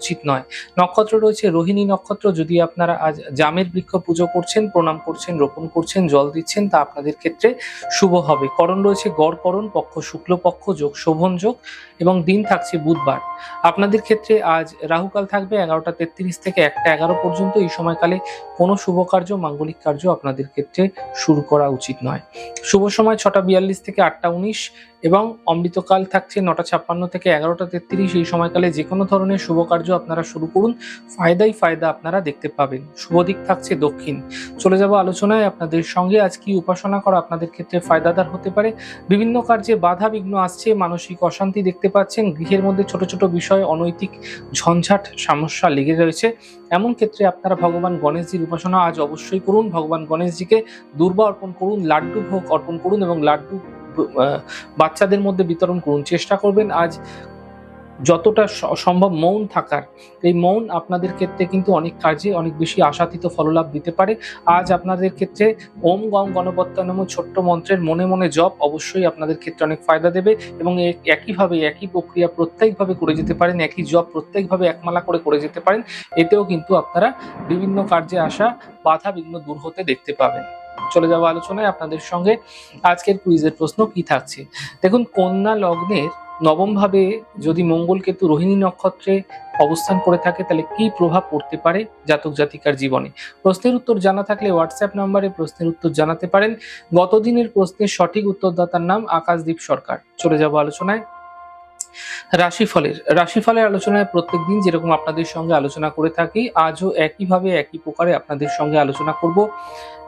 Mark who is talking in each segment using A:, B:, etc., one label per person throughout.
A: উচিত নয়। নক্ষত্র রয়েছে রোহিণী নক্ষত্র, যদি আপনারা আজ জামের বৃক্ষ পুজো করছেন, প্রণাম করছেন, রোপণ করছেন, জল দিচ্ছেন, তা আপনাদের ক্ষেত্রে শুভ হবে। করণ রয়েছে গড় করণ, পক্ষ শুক্লপক্ষ যোগ শোভন যোগ এবং দিন থাকছে বুধবার। আপনাদের ক্ষেত্রে আজ রাহুকাল থাকবে এগারোটা তেত্রিশ থেকে একটা এগারো পর্যন্ত। এই সময়কালে কোনো শুভ কার্য, মাঙ্গলিক কার্য আপনাদের ক্ষেত্রে শুরু করা উচিত নয়। শুভ সময় ছটা বিয়াল্লিশ থেকে আটটা উনিশ এবং অমৃতকাল থাকছে নটা ছাপ্পান্ন থেকে এগারোটা তেত্রিশ। এই সময়কালে যে কোনো ধরনের শুভ কার্য আপনারা শুরু করুন। ফায়দাই ফায়দা আপনারা দেখতে পাবেন। শুভ দিক থাকছে দক্ষিণ। চলে যাব আলোচনায় আপনাদের সঙ্গে। আজ কি উপাসনা করা আপনাদের ক্ষেত্রে ফায়দাদার হতে পারে? বিভিন্ন কার্যে বাধা বিঘ্ন আসছে, মানসিক অশান্তি দেখতে পাচ্ছেন। গৃহের মধ্যে ছোট ছোট বিষয়ে, অনৈতিক ঝঞ্ঝাট, সমস্যা লেগে রয়েছে। এমন ক্ষেত্রে আপনারা ভগবান গণেশজির উপাসনা আজ অবশ্যই করুন। ভগবান গণেশজিকে দুর্বা অর্পণ করুন, লাড্ডু ভোগ অর্পণ করুন এবং লাড্ডু বাচ্চাদের মধ্যে বিতরণ করুন। চেষ্টা করবেন আজ যতটা সম্ভব মৌন থাকার। এই মৌন আপনাদের ক্ষেত্রে কিন্তু অনেক কাজে অনেক বেশি আশাতীত ফললাভ দিতে পারে। আজ আপনাদের ক্ষেত্রে ওম গম গণপত্য নম ছোট্ট মন্ত্রের মনে মনে জপ অবশ্যই আপনাদের ক্ষেত্রে অনেক ফায়দা দেবে এবং একইভাবে, একই প্রক্রিয়া প্রত্যেকভাবে করে যেতে পারেন, একই জব প্রত্যেকভাবে একমালা করে করে যেতে পারেন, এতেও কিন্তু আপনারা বিভিন্ন কার্যে আসা বাধা বিঘ্ন দূর হতে দেখতে পাবেন। চলে যাওয়া আলোচনায় আপনাদের সঙ্গে আজকের কুইজের প্রশ্ন কি থাকছে? দেখুন, কন্যা লগ্নের নবম ভাবে যদি মঙ্গল কেতু রোহিণী নক্ষত্রে অবস্থান করে থাকে, তাহলে কি প্রভাব পড়তে পারে জাতক জাতিকার জীবনে? প্রশ্নের উত্তর জানা থাকলে হোয়াটসঅ্যাপ নাম্বারে প্রশ্নের উত্তর জানাতে পারেন। গতদিনের প্রশ্নের সঠিক উত্তরদাতার নাম আকাশদীপ সরকার। চলে যাব আলোচনায়। রাশিফলের রাশিফলের আলোচনায় প্রত্যেকদিন যেরকম আপনাদের সঙ্গে আলোচনা করে থাকি, আজও একইভাবে একই প্রকারে আপনাদের সঙ্গে আলোচনা করব।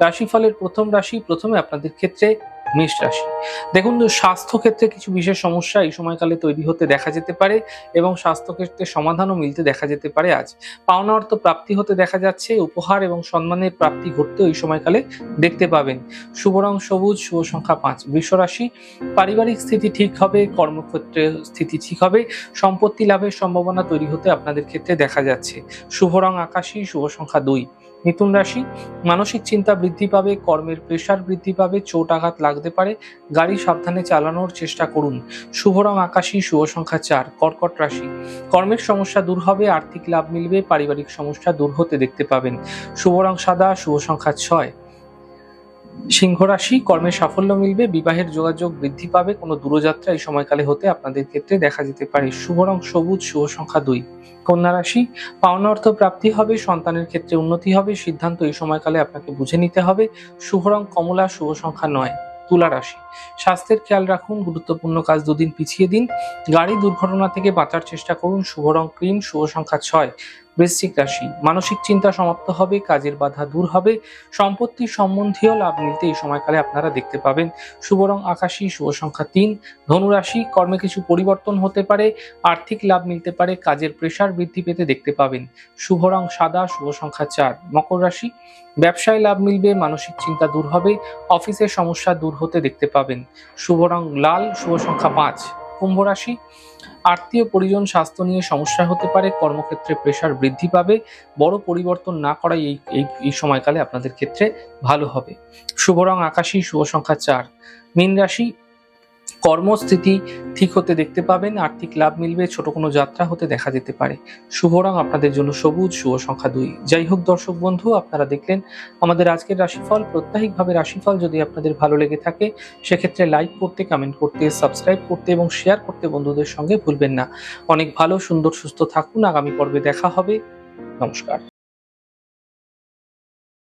A: রাশিফলের প্রথম রাশি, প্রথমে আপনাদের ক্ষেত্রে মেষ রাশি। দেখুন স্বাস্থ্য ক্ষেত্রে কিছু বিশেষ সমস্যা এই সময়কালে তৈরি হতে দেখা যেতে পারে এবং স্বাস্থ্য ক্ষেত্রে সমাধানও মিলতে দেখা যেতে পারে আজ। পাওনা অর্থ প্রাপ্তি হতে দেখা যাচ্ছে, উপহার এবং সম্মানের প্রাপ্তি ঘটতেও এই সময়কালে দেখতে পাবেন। শুভ রং সবুজ, শুভ সংখ্যা পাঁচ। রাশি, পারিবারিক স্থিতি ঠিক হবে, কর্মক্ষেত্রে স্থিতি ঠিক হবে, সম্পত্তি লাভের সম্ভাবনা তৈরি হতে আপনাদের ক্ষেত্রে দেখা যাচ্ছে। শুভ রং আকাশী, শুভ সংখ্যা দুই। মিথুন রাশি, মানসিক চিন্তা বৃদ্ধি পাবে, কর্মের প্রেশার বৃদ্ধি পাবে, চোট আঘাত লাগতে পারে, গাড়ি সাবধানে চালানোর চেষ্টা করুন। শুভ রং আকাশী, শুভ সংখ্যা চার, কর্কট রাশি। কর্মের সমস্যা দূর হবে, আর্থিক লাভ মিলবে, পারিবারিক সমস্যা দূর হতে দেখতে পাবেন। শুভ রং সাদা, শুভ সংখ্যা ছয়। সিংহ রাশি, কর্মে সাফল্য মিলবে, বিবাহের যোগাযোগ বৃদ্ধি পাবে, কোনো দূরযাত্রা এই সময়কালে হতে আপনাদের ক্ষেত্রে দেখা যেতে পারে। শুভ রং সবুজ, শুভ সংখ্যা দুই। কন্যা রাশি, পাওনা অর্থ প্রাপ্তি হবে, সন্তানের ক্ষেত্রে উন্নতি হবে, সিদ্ধান্ত এই সময়কালে আপনাকে বুঝে নিতে হবে। শুভ রং কমলা, শুভ সংখ্যা নয়। তুলা রাশি, স্বাস্থ্যের খেয়াল রাখুন, গুরুত্বপূর্ণ কাজ দুদিন পিছিয়ে দিন। গাড়ি দুর্ঘটনা থেকে বাঁচার চেষ্টা করুন, শুভ রং ক্রিম, শুভ সংখ্যা ছয়। বৃশ্চিক রাশি। মানসিক চিন্তা সমাপ্ত হবে, কাজের বাধা দূর হবে, সম্পত্তি সম্বন্ধীয় লাভ মিলতে এই সময়কালে আপনারা দেখতে পাবেন। শুভ রং আকাশী, শুভ সংখ্যা তিন। ধনুরাশি কর্মে কিছু পরিবর্তন হতে পারে, আর্থিক লাভ মিলতে পারে, কাজের প্রেশার বৃদ্ধি পেতে দেখতে পাবেন। শুভ রং সাদা, শুভ সংখ্যা চার। মকর রাশি, ব্যবসায় লাভ মিলবে, মানসিক চিন্তা দূর হবে, অফিসের সমস্যা দূর হতে দেখতে পাবেন। শুভ রং লাল, শুভ সংখ্যা পাঁচ। কুম্ভ রাশি। আত্মীয় পরিজন স্বাস্থ্য নিয়ে সমস্যা হতে পারে, কর্মক্ষেত্রে প্রেশার বৃদ্ধি পাবে, বড় পরিবর্তন না করাই এই এই সময়কালে আপনাদের ক্ষেত্রে ভালো হবে। শুভ রং আকাশী, শুভ সংখ্যা চার। মীন রাশি কর্মস্থিতি ঠিক হতে দেখতে পাবেন, আর্থিক লাভ মিলবে, ছোট কোনো যাত্রা হতে দেখা যেতে পারে। শুভ রং আপনাদের জন্য সবুজ, শুভ সংখ্যা দুই। যাই হোক দর্শক বন্ধু, আপনারা দেখলেন আমাদের আজকের রাশিফল। প্রত্যাহিকভাবে রাশিফল যদি আপনাদের ভালো লেগে থাকে, সেক্ষেত্রে লাইক করতে কমেন্ট করতে সাবস্ক্রাইব করতে এবং শেয়ার করতে বন্ধুদের সঙ্গে ভুলবেন না। অনেক ভালো, সুন্দর, সুস্থ থাকুন। আগামী পর্বে দেখা হবে। নমস্কার।